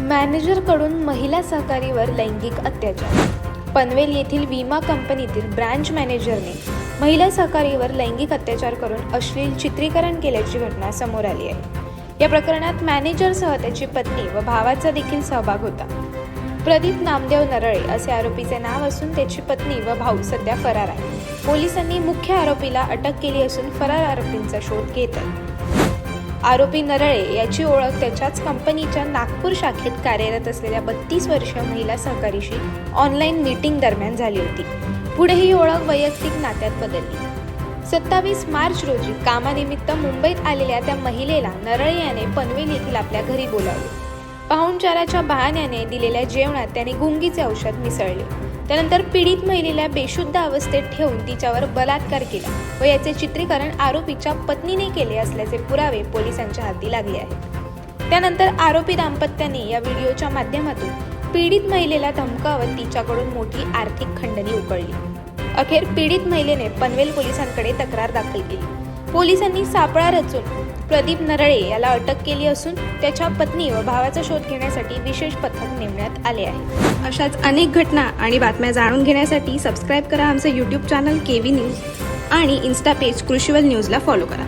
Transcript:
मॅनेजरकडून महिला सहकारीवर लैंगिक अत्याचार. पनवेल येथील विमा कंपनीतील ब्रँच मॅनेजरने महिला सहकारीवर लैंगिक अत्याचार करून अश्लील चित्रीकरण केल्याची घटना समोर आली आहे. या प्रकरणात मॅनेजरसह त्याची पत्नी व भावाचा देखील सहभाग होता. प्रदीप नामदेव नरळे असे आरोपीचे नाव असून त्याची पत्नी व भाऊ सध्या फरार आहे पोलिसांनी मुख्य आरोपीला अटक केली असून फरार आरोपींचा शोध घेत आहे आरोपी नरळे याची ओळख त्याच्याच कंपनीच्या नागपूर शाखेत कार्यरत असलेल्या बत्तीस वर्षीय महिला सहकारीशी ऑनलाईन मीटिंग दरम्यान झाली होती. पुढे ही ओळख वैयक्तिक नात्यात बदलली. सत्तावीस मार्च रोजी कामानिमित्त मुंबईत आलेल्या त्या महिलेला नरळे याने पनवेल येथील आपल्या घरी बोलावले. पाहुणचाराच्या बहाण्याने दिलेल्या जेवणात त्याने गुंगीचे औषध मिसळले. त्यानंतर पीडित महिलेला बेशुद्ध अवस्थेत ठेवून तिच्यावर बलात्कार केला व याचे चित्रीकरण आरोपीच्या पत्नीने केले असल्याचे पुरावे पोलिसांच्या हाती लागले आहेत. त्यानंतर आरोपी दाम्पत्याने या व्हिडिओच्या माध्यमातून पीडित महिलेला धमकावत तिच्याकडून मोठी आर्थिक खंडणी उकळली. अखेर पीडित महिलेने पनवेल पोलिसांकडे तक्रार दाखल केली. पोलिसांनी सापळा रचून प्रदीप नरळे याला अटक केली असून त्याच्या पत्नी व भावाचा शोध घेण्यासाठी विशेष पथक नेमण्यात आले आहे. अशाच अनेक घटना आणि बातम्या जाणून घेण्यासाठी सबस्क्राईब करा आमचं YouTube channel K V news आणि इन्स्टा पेज कृषीवल न्यूजला फॉलो करा.